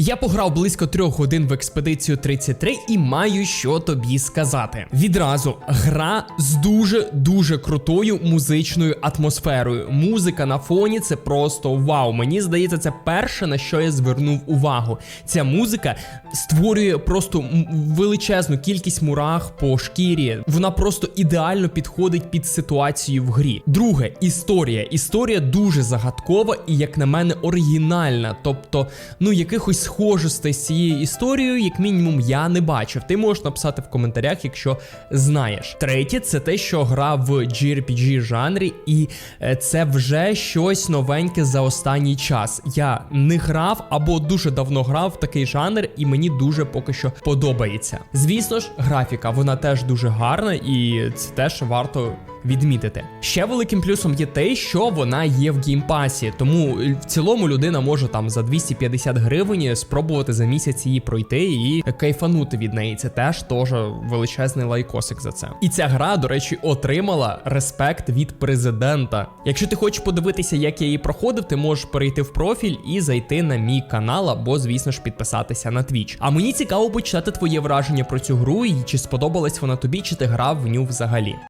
Я пограв близько трьох годин в експедицію 33 і маю що тобі сказати. Відразу гра з дуже дуже крутою музичною атмосферою. Музика на фоні це просто вау. Мені здається, це перше на що я звернув увагу. Ця музика створює просто величезну кількість мурах по шкірі. Вона просто ідеально підходить під ситуацію в грі. Друге, історія. Історія дуже загадкова і, як на мене, оригінальна. Тобто, ну якихось схожостей з цією історією, як мінімум, я не бачив. Ти можеш написати в коментарях, якщо знаєш. Третє, це те, що гра в JRPG жанрі, і е, це вже щось новеньке за останній час. Я не грав або дуже давно грав в такий жанр, і мені дуже поки що подобається. Звісно ж, графіка вона теж дуже гарна, і це теж варто відмітити. Ще великим плюсом є те, що вона є в геймпасі, тому е, в цілому людина може там за 250 гривень спробувати за місяць її пройти і кайфанути від неї. Це теж теж величезний лайкосик за це. І ця гра, до речі, отримала респект від президента. Якщо ти хочеш подивитися, як я її проходив, ти можеш перейти в профіль і зайти на мій канал, або, звісно ж, підписатися на Twitch. А мені цікаво почитати твоє враження про цю гру і чи сподобалась вона тобі, чи ти грав в ню взагалі.